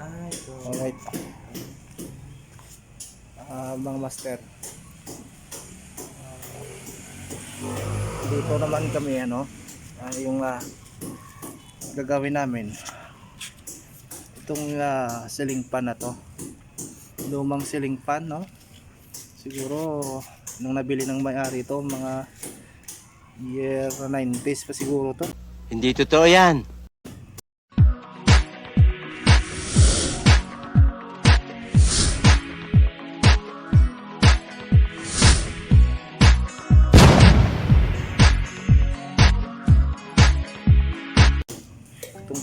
Alright. Ah, mga master. Dito naman kami ano, ah, yung ah, gagawin namin. Itong ah, ceiling fan na to. Lumang ceiling fan, no? Siguro nung nabili ng may-ari to, mga year 90s pa siguro to. Hindi totoo yan.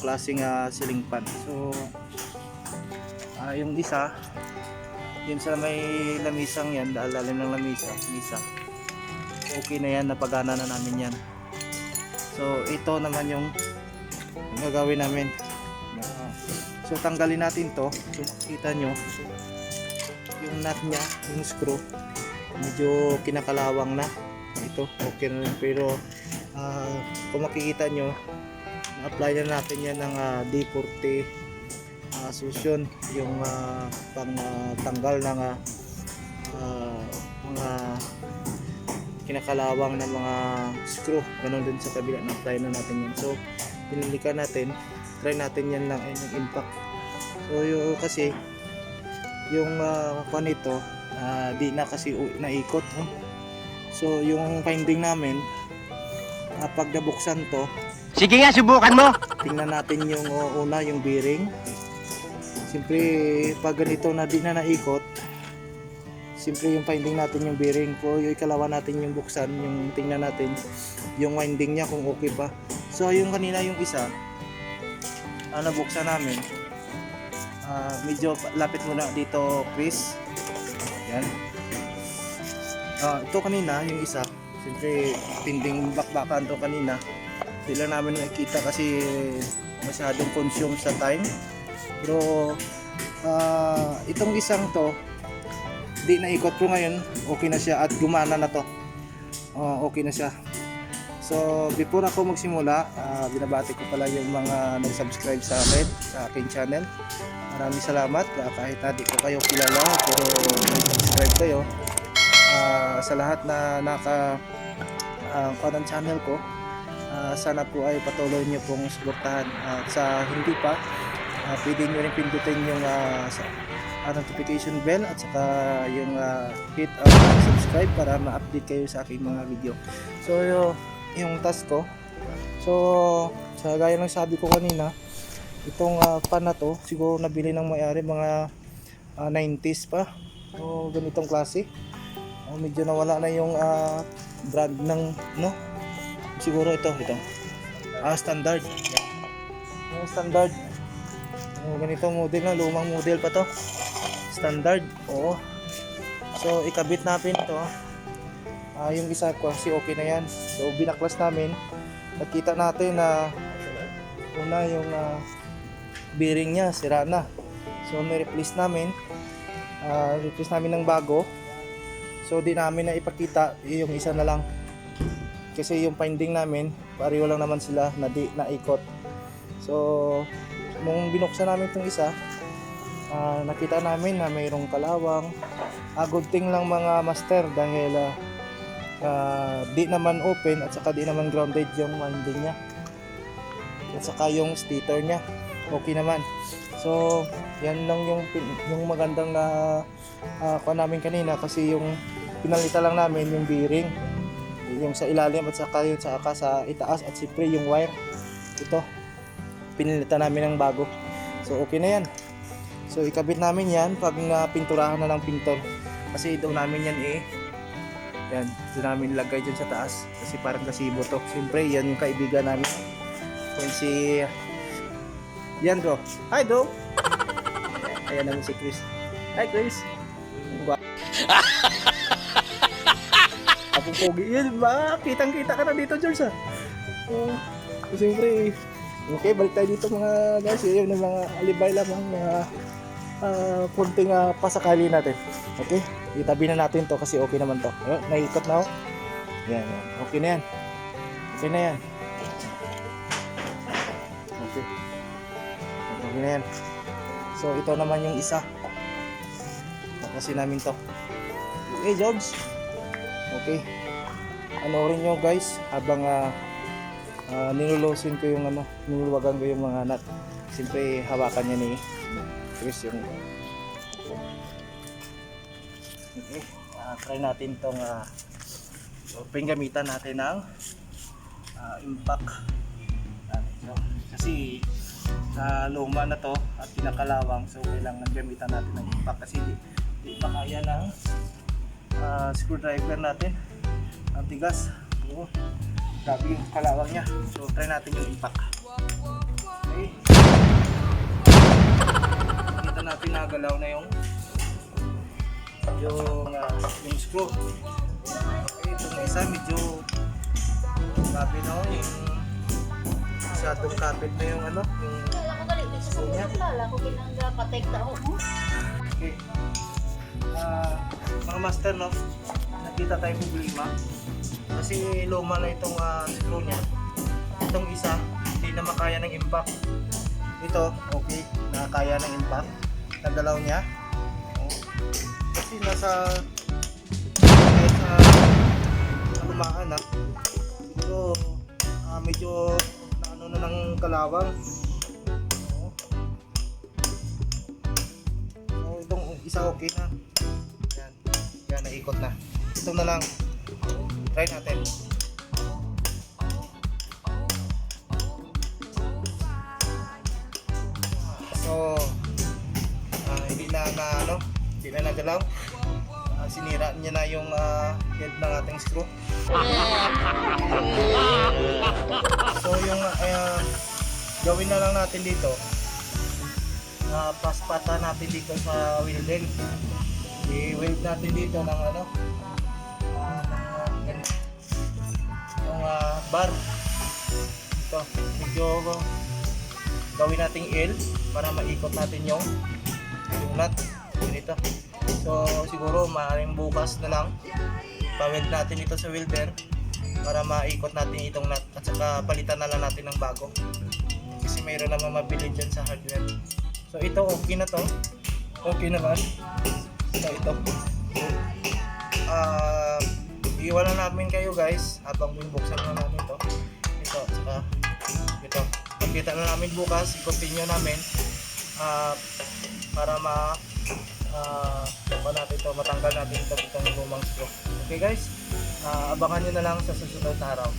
Klaseng ah, ceiling fan. So, ah, yung isa, yun sa may lamisang yan, lalim ng lamisa, misa. Okay na yan, napagana na namin yan. So, ito naman yung gagawin namin. So, tanggalin natin to. So, makikita nyo, yung nut niya, yung screw, medyo kinakalawang na. Ito, okay na rin. Pero, ah, kung makikita nyo, na-apply na natin yan ng ah, D40 uh, solution yung ah, pang tanggal ng ah, ah, mga kinakalawang ng mga screw. Ganun din sa kabila na-apply na natin yan. So pinilikan natin. Try natin yan lang yung impact. So yung kasi yung uh, nito ah, di na kasi naikot no? so yung finding namin pag nabuksan to Sige nga, subukan mo. tingnan natin yung uh, una yung bearing. Siyempre pag ganito na di na naikot siyempre yung finding natin yung bearing ko yung ikalawa natin yung buksan yung tingnan natin yung winding niya kung okay pa. So yung kanina yung isa ah, nabuksan namin. Ah, medyo lapit muna dito Chris. Yan ah, ito kanina yung isa. Siyempre tinding bakbakan to kanina di lang namin nakikita kasi masyadong consume sa time. Pero ah, itong isang to di naikot ko ngayon. Okay na siya at gumana na to. Ah, okay na siya. So before ako magsimula ah, binabati ko pala yung mga nag-subscribe sa akin sa aking channel. Maraming salamat. Ah, kahit hindi ko kayo kilala pero nag-subscribe kayo. Ah, sa lahat na naka uh, ng channel ko Ah, sana po ay patuloy niyo pong suportahan. At sa hindi pa ah, pwede niyo rin pindutin yung ah, notification bell at saka yung ah, hit ang subscribe para ma-update kayo sa aking mga video. So yung, yung task ko so sa gaya ng sabi ko kanina itong ah, pan na to siguro nabili ng may-ari mga ah, 90s pa. So ganitong klase. Oh, medyo nawala na yung ah, brand ng no siguro ito ito. Ah standard. Yung standard. Oh, ganitong model na lumang model pa to. Standard. Oo. So ikabit natin ito ah yung isa ko kasi okay na yan. So binaklas namin. Nakita natin na una yung ah, bearing niya sira na. So ni-replace namin. Ah replace namin ng bago. So di namin na ipakita yung isa na lang kasi yung finding namin pareho lang naman sila na di naikot so nung binuksan namin itong isa ah, nakita namin na mayroong kalawang. Ah, good thing lang mga master dahil ah, ah, di naman open at saka di naman grounded yung winding niya. At saka yung stator niya okay naman. So yan lang yung yung magandang na uh, namin kanina kasi yung pinalitan lang namin yung bearing yung sa ilalim at saka yung sa saka sa itaas at siyempre yung wire. Ito pinilitan namin ng bago. So okay na yan. So ikabit namin yan pag na pinturahan na ng pintor. Kasi daw namin yan eh. Yan doon namin lagay dyan sa taas. Kasi parang kasibo to. Siyempre yan yung kaibigan namin. Yan si yan bro. Hi bro. Ayan naman si Chris. Hi Chris Apong pogi yun ba? Kitang kita ka na dito George ah. Uh, Siyempre, okay, balik tayo dito mga guys. Yun yung mga alibay lamang, mga uh, kunting uh, pasakali natin. Okay? Itabi na natin to kasi okay naman to. Ayun, naikot na ako. Yan, yan. Okay na yan. Okay na yan. Okay. Yun na yan. So, ito naman yung isa. Tapasin namin to. Okay, George. Okay. Panoorin nyo guys habang uh, ninulusin ko yung ano, niluluwagan ko yung mga nut. Siyempre, hawakan niya ni Chris yung Okay. ah, try natin tong uh, open gamitan natin ng ah, impact. Ah, kasi sa luma na to at pinakalawang so kailangan gamitan natin ng impact kasi di, di pa kaya ng ah, screwdriver natin. Ang tigas. Oo. Grabe yung kalawang niya. So try natin yung impact. Okay. Kita natin nagalaw na yung yung ah, yung screw. Okay itong isa. Medyo grabe no yung masyadong kapit na yung ano yung tao mo. Okay. Ah, mga master, no? Nakita tayong problema. Kasi luma na itong ah, screw niya. Itong isa, hindi na makaya ng impact. Ito, okay. Nakakaya ng impact. Nagalaw niya. Oh. Kasi nasa kahit sa lumaan na. Siguro, ah, medyo na ano na ng kalawang. Oh. So, itong isa okay na. Naikot na. Ito na lang. Try natin. So, ah, hindi na na ano, hindi na nagalaw. Ah, sinira niya na yung ah, head ng ating screw. So, yung ah, gawin na lang natin dito, na paspata natin dito sa welding. I-weld natin dito ng ano, yung ah, bar. Ito, medyo gawin nating L para maikot natin yung yung nut. Ganito. So, siguro maaaring bukas na lang. Pa-weld natin ito sa welder para maikot natin itong nut. At saka palitan na lang natin ng bago. Kasi mayroon naman mabili dyan sa hardware. So ito okay na to. Okay naman so ito. Ah iiwanan namin kayo guys habang binubuksan na namin to. Ito saka ito. Pagkita na namin bukas i-continue namin ah para ma pa natin to matanggal natin ito itong lumang screw. Okay guys? Ah, abangan nyo na lang sa susunod na araw